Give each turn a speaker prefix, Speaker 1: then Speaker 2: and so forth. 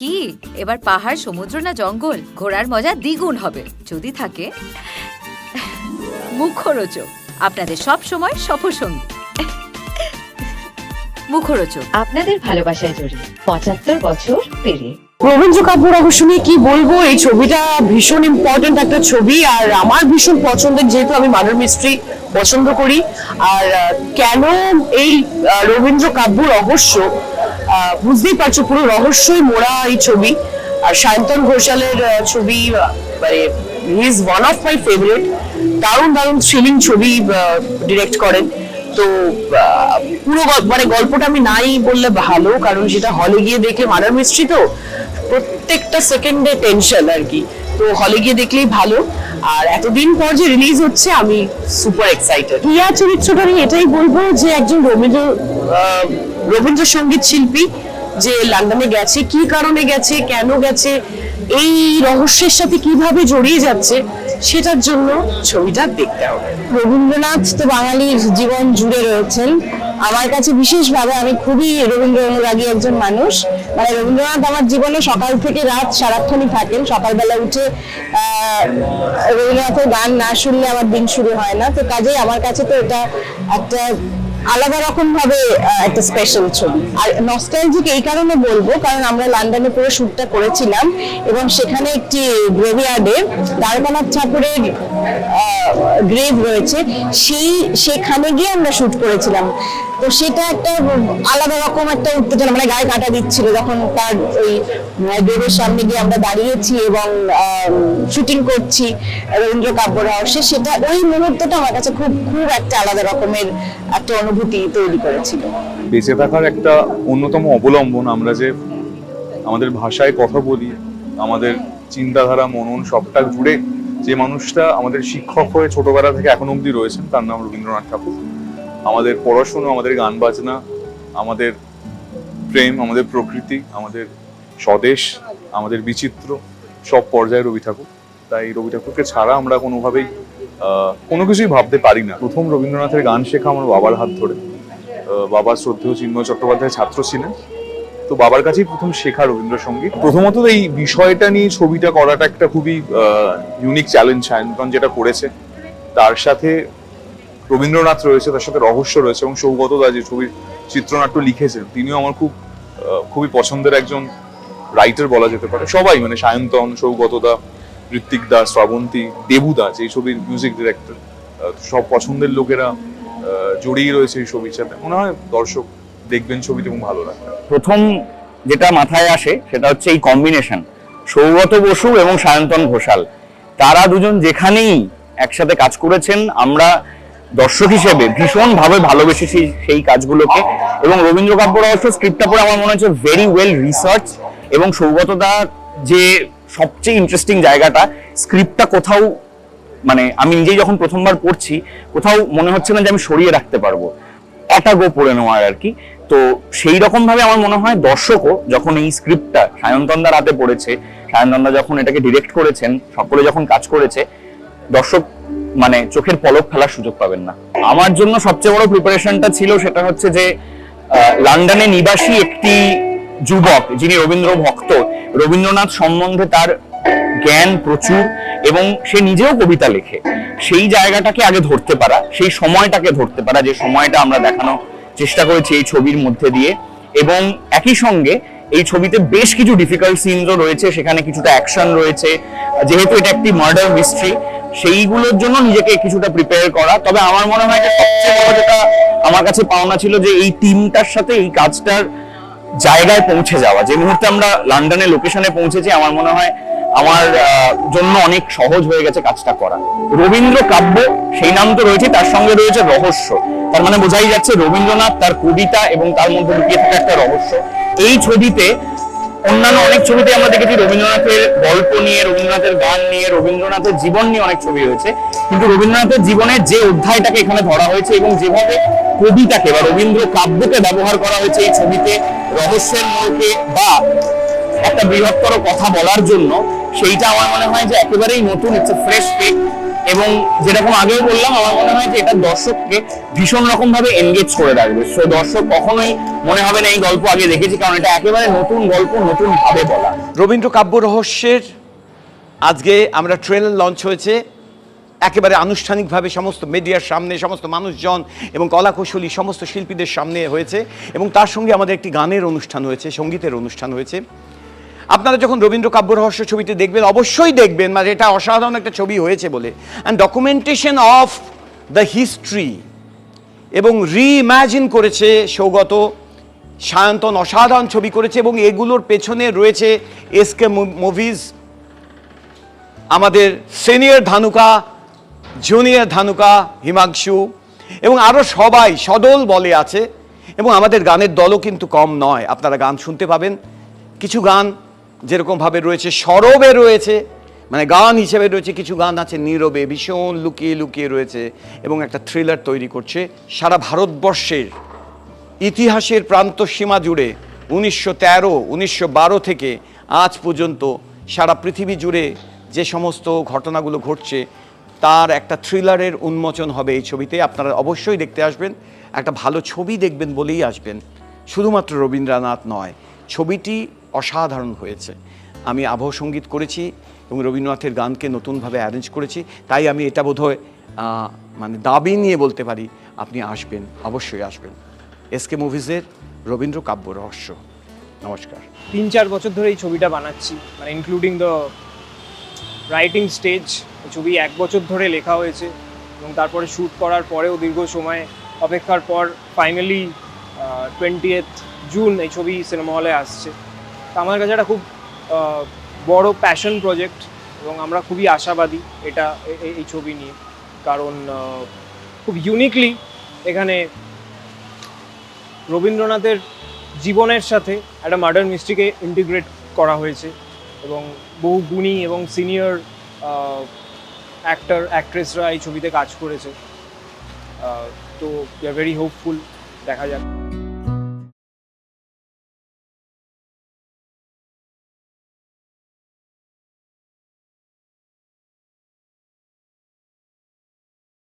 Speaker 1: কি? এবার পাহাড় সমুদ্র না জঙ্গল? ঘোরার মজা দ্বিগুণ হবে। যদি থাকে মুখরোচক। আপনাদের সব সময় সফরসঙ্গী। মুখরোচক।
Speaker 2: আপনাদের ভালোবাসায় জড়িয়ে পঁচাত্তর বছর পেরিয়ে।
Speaker 3: রবীন্দ্র কাপুর অবশ্য নিয়ে কি বলব? এই ছবিটা ভীষণ ইম্পর্টেন্ট একটা ছবি আর আমার ভীষণ পছন্দের যেহেতু আমি মার্ডার মিস্ট্রি পছন্দ করি। আর কেন এই রবীন্দ্র কাব্য রহস্য আহ, বুঝতেই পারছ, পুরো রহস্যই মোড়া এই ছবি। আর সায়ন্তন ঘোষালের ছবি মানে is one of my favourite দারুণ দারুণ থ্রিলিং ছবি ডিরেক্ট করেন। তো পুরো মানে গল্পটা আমি নাই বললে ভালো, কারণ সেটা হলে গিয়ে দেখলে মার্ডার মিস্ট্রি তো, প্রত্যেকটা সেকেন্ডে টেনশন আর কি। তো হলে গিয়ে দেখলেই ভালো। আর এতদিন পর যে রিলিজ হচ্ছে, আমি সুপার এক্সাইটেড রিয়া চরিত্রটা আমি এটাই বলব যে একজন রবীন্দ্র রবীন্দ্রসঙ্গীত শিল্পী যে লন্ডনে গেছে, কি কারণে গেছে, কেন গেছে, এই রহস্যের সাথে কীভাবে জড়িয়ে যাচ্ছে, সেটার জন্য ছবিটা দেখতে হবে। রবীন্দ্রনাথ তো বাঙালির জীবন জুড়ে রয়েছেন। আমার কাছে বিশেষভাবে আমি খুবই রবীন্দ্র অনুরাগী একজন মানুষ। মানে রবীন্দ্রনাথ আমার জীবনে সকাল থেকে রাত সারাক্ষণই থাকেন। সকালবেলা উঠে রবীন্দ্রনাথের গান না শুনলে আমার দিন শুরু হয় না। তো কাজেই আমার কাছে তো এটা একটা আলাদা রকম ভাবে একটা স্পেশাল ছবি। আর নস্টালজিক এই কারণে বলব, কারণ আমরা লন্ডনে পুরো শ্যুটটা করেছিলাম এবং সেখানে একটি গ্রেভিয়ার্ডে দ্বারকানাথ ঠাকুরের গ্রেভ রয়েছে। সেই, সেখানে গিয়ে আমরা শ্যুট করেছিলাম। তো সেটা একটা আলাদা রকম একটা উত্তেজনা মানে গায়ে কাটা দিচ্ছিল যখন তার ওই গ্রেভের সামনে গিয়ে আমরা দাঁড়িয়েছি এবং শুটিং করছি রবীন্দ্র কাব্য রহস্যে সেটা, ওই মুহূর্তটা আমার কাছে খুব খুব একটা আলাদা রকমের একটা তৈরি করেছিল
Speaker 4: বেঁচে থাকার একটা অন্যতম অবলম্বন আমরা যে আমাদের ভাষায় কথা বলি, আমাদের চিন্তাধারা, মনন সবটা জুড়ে যে মানুষটা আমাদের শিক্ষক হয়ে ছোটবেলা থেকে এখন অবধি রয়েছেন, তার নাম রবীন্দ্রনাথ ঠাকুর। আমাদের পড়াশুনো, আমাদের গান বাজনা, আমাদের প্রেম, আমাদের প্রকৃতি, আমাদের স্বদেশ, আমাদের বিচিত্র সব পর্যায়ে রবি ঠাকুর। তাই রবি ঠাকুরকে ছাড়া আমরা কোনোভাবেই কোনো কিছুই ভাবতে পারি না। প্রথম রবীন্দ্রনাথের গান শেখা আমার বাবার হাত ধরে। বাবা শ্রদ্ধেয় চিন্ময় চট্টোপাধ্যায় ছাত্র ছিলেন। তো বাবার কাছেই প্রথম শেখা রবীন্দ্রসঙ্গীত। প্রথমত এই বিষয়টা নিয়ে ছবিটা করাটা একটা খুবই ইউনিক চ্যালেঞ্জ সায়ন্তন যেটা করেছে। তার সাথে রবীন্দ্রনাথ রয়েছে, তার সাথে রহস্য রয়েছে এবং সৌগত দা যে ছবির চিত্রনাট্য লিখেছেন, তিনিও আমার খুব খুবই পছন্দের একজন রাইটার বলা যেতে পারে। সবাই মানে সায়ন্তন, সৌগত দা ঋত্বিক দা শ্রাবন্তী দেবু দা যে ছবির মিউজিক ডিরেক্টর সব পছন্দের লোকেরা জড়িয়ে রয়েছে এই ছবির সাথে। মনে হয় দর্শক দেখবেন ছবিটি এবং ভালো লাগবে।
Speaker 5: প্রথম যেটা মাথায় আসে, সেটা হচ্ছে এই কম্বিনেশন সৌগত বসু এবং সায়ন্তন ঘোষাল। তারা দুজন যেখানেই একসাথে কাজ করেছেন, আমরা দর্শক হিসেবে ভীষণ ভাবে ভালোবেসেছি সেই কাজগুলোকে। এবং রবীন্দ্র কাব্য রহস্য স্ক্রিপ্টটা পড়ে আমার মনে হচ্ছে ভেরি ওয়েল রিসার্চ এবং সৌগতদা যে সবচেয়ে ইন্টারেস্টিং জায়গাটা স্ক্রিপ্টটা কোথাও মানে আমি নিজেই যখন প্রথমবার পড়ছি, কোথাও মনে হচ্ছে না যে আমি সরিয়ে রাখতে পারব। অটাগো পড়ে নেওয়ার আর কি। তো সেই রকম ভাবে আমার মনে হয় দর্শকও যখন এই স্ক্রিপ্টটা সায়ন্তনদার হাতে পড়েছে, সায়ন্তনদা যখন এটাকে ডিরেক্ট করেছেন, সকলে যখন কাজ করেছে, দর্শক মানে চোখের পলক ফেলার সুযোগ পাবেন না। আমার জন্য সবচেয়ে বড় প্রিপারেশনটা ছিল সেটা হচ্ছে যে লন্ডনে নিবাসী একটি যুবক, যিনি রবীন্দ্র ভক্ত, রবীন্দ্রনাথ সম্বন্ধে তার জ্ঞান প্রচুর এবং সে নিজেও কবিতা লেখে। সেই জায়গাটাকে আগে ধরতে পারা, সেই সময়টাকে ধরতে পারা, যে সময়টা আমরা দেখানো চেষ্টা করেছি এই ছবির মধ্যে দিয়ে। এবং একই সঙ্গে এই ছবিতে বেশ কিছু ডিফিকাল্ট সিনও রয়েছে, সেখানে কিছুটা অ্যাকশন রয়েছে। যেহেতু এটা একটি মার্ডার মিস্ট্রি সেইগুলোর জন্য নিজেকে কিছুটা প্রিপেয়ার করা। তবে আমার মনে হয় যে সবচেয়ে বড় যেটা আমার কাছে পাওনা ছিল যে এই টিমটার সাথে এই কাজটার জায়গায় পৌঁছে যাওয়া। যে মুহূর্তে আমরা লন্ডনে লোকেশনে পৌঁছেছি, আমার মনে হয় আমার জন্য অনেক সহজ হয়ে গেছে কাজটা করা। রবীন্দ্র কাব্য, সেই নাম তো রয়েছে, তার সঙ্গে রয়েছে রহস্য। তার মানে বোঝাই যাচ্ছে রবীন্দ্রনাথ তার কবিতা এবং তার মধ্যে লুকিয়ে থাকা একটা রহস্য। এই ছবিতে অন্যান্য অনেক ছবিতে আমরা দেখেছি রবীন্দ্রনাথের গল্প নিয়ে, রবীন্দ্রনাথের গান নিয়ে, রবীন্দ্রনাথের জীবন নিয়ে অনেক ছবি হয়েছে কিন্তু রবীন্দ্রনাথের জীবনের যে অধ্যায়টাকে এখানে ধরা হয়েছে এবং যেভাবে কবিতাকে বা রবীন্দ্র কাব্যকে ব্যবহার করা হয়েছে এই ছবিতে, রহস্যের মোড়কে বা একটা বৃহত্তর কথা বলার জন্য, সেইটা আমার মনে হয় যে একেবারেই নতুন ইটস ফ্রেশ পেক এবং যেরকম আগেও বললাম, আমার মনে হয় যে এটা দর্শককে ভীষণ রকম ভাবে এনগেজ করে রাখবে। সো দর্শক কখনোই মনে হবে না, এই গল্প আগে দেখেছি, কারণ এটা একেবারে নতুন গল্প, নতুন ভাবে বলা।
Speaker 6: রবীন্দ্র কাব্য রহস্যের আজকে আমরা ট্রেলার লঞ্চ হয়েছে। একেবারে আনুষ্ঠানিকভাবে সমস্ত মিডিয়ার সামনে, সমস্ত মানুষজন এবং কলাকুশলী, সমস্ত শিল্পীদের সামনে হয়েছে এবং তার সঙ্গে আমাদের একটি গানের অনুষ্ঠান হয়েছে, সঙ্গীতের অনুষ্ঠান হয়েছে। আপনারা যখন রবীন্দ্র কাব্য রহস্য ছবিটি দেখবেন, অবশ্যই দেখবেন মানে এটা অসাধারণ একটা ছবি হয়েছে বলে। And documentation of the history এবং রিইম্যাজিন করেছে সৌগত, সায়ন্তন অসাধারণ ছবি করেছে এবং এগুলোর পেছনে রয়েছে এসকে মুভিজ আমাদের সিনিয়র ধানুকা জুনিয়র ধানুকা, হিমাংশু এবং আরও সবাই সদল বলে আছে এবং আমাদের গানের দলও কিন্তু কম নয়। আপনারা গান শুনতে পাবেন। কিছু গান যেরকমভাবে রয়েছে, সরবে রয়েছে মানে গান হিসেবে রয়েছে, কিছু গান আছে নীরবে, ভীষণ লুকিয়ে লুকিয়ে রয়েছে এবং একটা থ্রিলার তৈরি করছে সারা ভারতবর্ষের ইতিহাসের প্রান্ত সীমা জুড়ে উনিশশো তেরো, উনিশশো বারো থেকে আজ পর্যন্ত সারা পৃথিবী জুড়ে যে সমস্ত ঘটনাগুলো ঘটছে তার একটা থ্রিলারের উন্মোচন হবে এই ছবিতে। আপনারা অবশ্যই দেখতে আসবেন। একটা ভালো ছবি দেখবেন বলেই আসবেন। শুধুমাত্র রবীন্দ্রনাথ নয়, ছবিটি অসাধারণ হয়েছে। আমি আবহ সংগীত করেছি এবং রবীন্দ্রনাথের গানকে নতুনভাবে অ্যারেঞ্জ করেছি। তাই আমি এটা বোধহয় মানে দাবি নিয়ে বলতে পারি, আপনি আসবেন, অবশ্যই আসবেন। এসকে মুভিজের রবীন্দ্র কাব্য রহস্য। নমস্কার।
Speaker 7: তিন চার বছর ধরে এই ছবিটা বানাচ্ছি মানে ইনক্লুডিং দ্য রাইটিং স্টেজ, ছবি এক বছর ধরে লেখা হয়েছে এবং তারপরে শ্যুট করার পরেও দীর্ঘ সময় অপেক্ষার পর ফাইনালি টোয়েন্টি জুন এই ছবি সিনেমা হলে আসছে। তো আমার কাছে একটা খুব বড় প্যাশন প্রজেক্ট এবং আমরা খুবই আশাবাদী এটা এই ছবি নিয়ে। কারণ খুব ইউনিকলি এখানে রবীন্দ্রনাথের জীবনের সাথে একটা মার্ডার মিস্ট্রিকে ইন্টিগ্রেট করা হয়েছে। এবং বহু গুণী এবং সিনিয়র অ্যাক্টর অ্যাক্ট্রেসরা এই ছবিতে কাজ করেছে। তো ভেরি হোপফুল দেখা যাক।